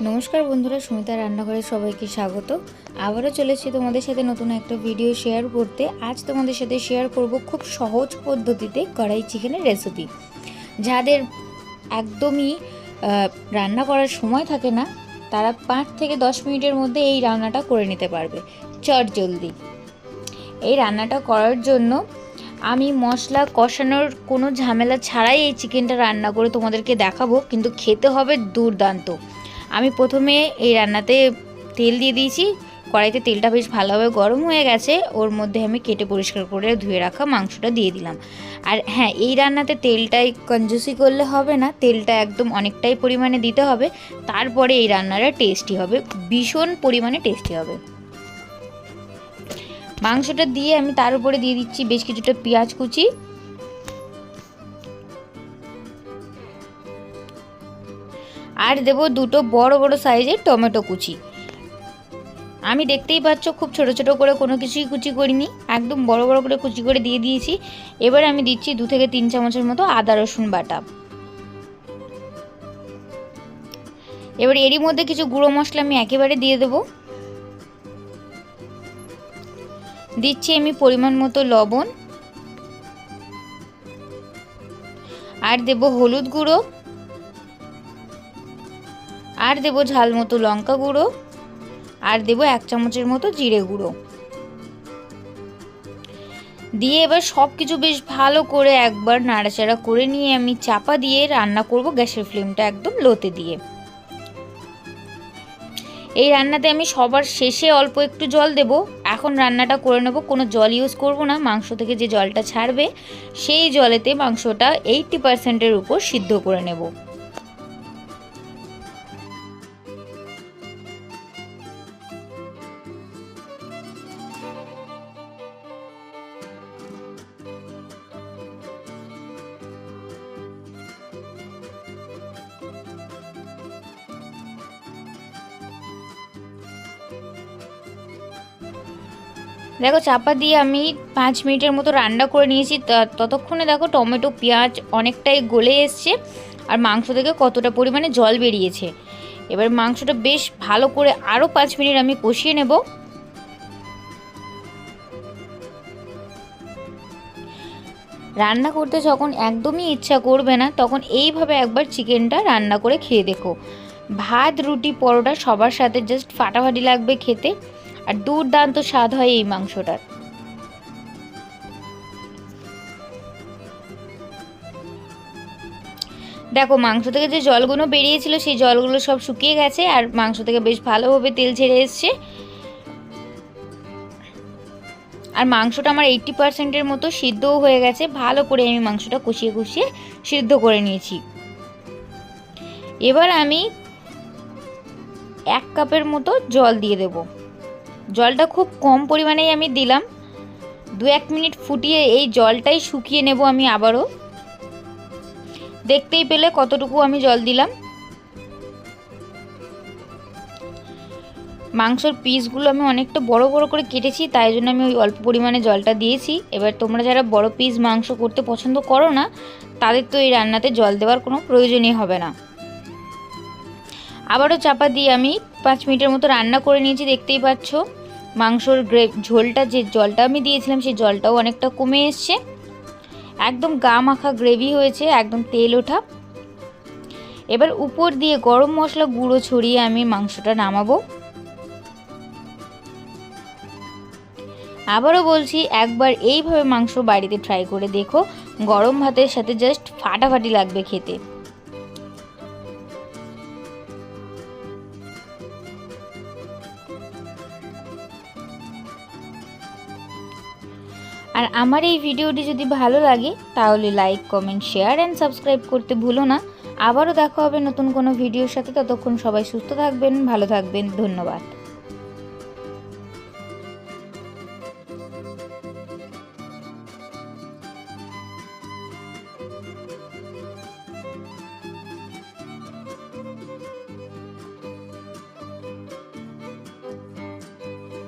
নমস্কার বন্ধুরা সুমিতা রান্নাঘরে সবাইকে স্বাগত। আবারও চলেছি তোমাদের সাথে নতুন একটা ভিডিও শেয়ার করতে। আজ তোমাদের সাথে শেয়ার করব খুব সহজ পদ্ধতিতে কড়াই চিকেনের রেসিপি যাদের একদমই রান্না করার সময় থাকে না, তারা পাঁচ থেকে দশ মিনিটের মধ্যে এই রান্নাটা করে নিতে পারবে। চট জলদি। এই রান্নাটা করার জন্য আমি মশলা কষানোর কোনো ঝামেলা ছাড়াই এই চিকেনটা রান্না করে তোমাদেরকে দেখাবো, কিন্তু খেতে হবে দুর্দান্ত। আমি প্রথমে এই রান্নাতে তেল দিয়ে দিয়েছি। কড়াইতে তেলটা বেশ ভালোভাবে গরম হয়ে গেছে। ওর মধ্যে আমি কেটে পরিষ্কার করে ধুয়ে রাখা মাংসটা দিয়ে দিলাম। আর হ্যাঁ এই রান্নাতে তেলটাই কঞ্জুসি করলে হবে না। তেলটা একদম অনেকটাই পরিমাণে দিতে হবে। তারপরে এই রান্নাটা টেস্টি হবে। ভীষণ পরিমাণে টেস্টি হবে। মাংসটা দিয়ে আমি তার উপরে দিয়ে দিচ্ছি বেশ কিছুটা পেঁয়াজ কুচি। আর দেব দুটো বড় বড় সাইজের টমেটো কুচি। আমি দেখতেই পাচ্ছ, খুব ছোট ছোট করে কোনো কিছুই কুচি করিনি। একদম বড় বড় করে কুচি করে দিয়ে দিয়েছি। এবার আমি দিচ্ছি দু থেকে তিন চামচের মতো আদা, রসুন বাটা। এবার এরই মধ্যে কিছু গুঁড়ো মশলা আমি একেবারে দিয়ে দেবো। দিচ্ছি আমি পরিমাণ মতো লবণ। আর দেব হলুদ গুঁড়ো। আর দেব ঝাল মতো লঙ্কা গুঁড়ো, আর দেব এক চামচের মতো জিরে গুঁড়ো। দিয়ে এবার সব কিছু বেশ ভালো করে একবার নাড়াচাড়া করে নিয়ে আমি চাপা দিয়ে রান্না করব গ্যাসের ফ্লেমটা একদম লোতে দিয়ে। এই রান্নাতে আমি সবার শেষে অল্প একটু জল দেব। এখন রান্নাটা করে নেব, কোনো জল ইউজ করব না। মাংস থেকে যে জলটা ছাড়বে, সেই জলেতে মাংসটা এইটটি পার্সেন্টের উপর সিদ্ধ করে নেব। দেখো, চাপা দিয়ে আমি পাঁচ মিনিটের মতো রান্না করে নিয়েছি। ততক্ষণে দেখো টমেটো, পেঁয়াজ অনেকটাই গলে এসছে আর মাংস থেকে কতটা পরিমাণে জল বেরিয়েছে। এবার মাংসটা বেশ ভালো করে আরও পাঁচ মিনিট আমি কষিয়ে নেব। রান্না করতে যখন একদমই ইচ্ছা করবে না, তখন এইভাবে একবার চিকেনটা রান্না করে খেয়ে দেখো। ভাত, রুটি, পরোটা সবার সাথে জাস্ট ফাটাফাটি লাগবে খেতে। আর দুর্দান্ত স্বাদ হয় এই মাংসটার। দেখো, মাংস থেকে যে জলগুলো বেরিয়েছিল, সেই জলগুলো সব শুকিয়ে গেছে আর মাংস থেকে বেশ ভালোভাবে তেল ছেড়ে এসছে। আর মাংসটা আমার এইটটি পার্সেন্টের মতো সিদ্ধও হয়ে গেছে। ভালো করে আমি মাংসটা কষিয়ে কষিয়ে সিদ্ধ করে নিয়েছি। এবার আমি এক কাপের মতো জল দিয়ে দেবো। জলটা খুব কম পরিমাণেই আমি দিলাম। দু এক মিনিট ফুটিয়ে এই জলটাই শুকিয়ে নেব আমি আবারও। দেখতেই পেলে কতটুকু আমি জল দিলাম। মাংসর পিসগুলো আমি অনেকটা বড় বড় করে কেটেছি, তাই জন্য আমি ওই অল্প পরিমাণে জলটা দিয়েছি। এবার তোমরা যারা বড় পিস মাংস করতে পছন্দ করো না, তাদের তো এই রান্নাতে জল দেওয়ার কোনো প্রয়োজনই হবে না। আবারও চাপা দিয়ে আমি পাঁচ মিনিটের মতো রান্না করে নিয়েছি, দেখতেই পাচ্ছ। মাংসর গ্রে ঝোলটা, যে জলটা আমি দিয়েছিলাম, সেই জলটাও অনেকটা কমে এসছে। একদম গা মাখা গ্রেভি হয়েছে, একদম তেল ওঠা। এবার উপর দিয়ে গরম মশলা গুঁড়ো ছড়িয়ে আমি মাংসটা নামাবো। আবারও বলছি, একবার এইভাবে মাংস বাড়িতে ট্রাই করে দেখো। গরম ভাতের সাথে জাস্ট ফাটাফাটি লাগবে খেতে। আর আমার এই ভিডিওটি যদি ভালো লাগে, তাহলে like comment share and subscribe করতে ভুলো না। আবারও দেখা হবে নতুন কোনো ভিডিওর সাথে। ততক্ষণ সবাই সুস্থ থাকবেন, ভালো থাকবেন। ধন্যবাদ।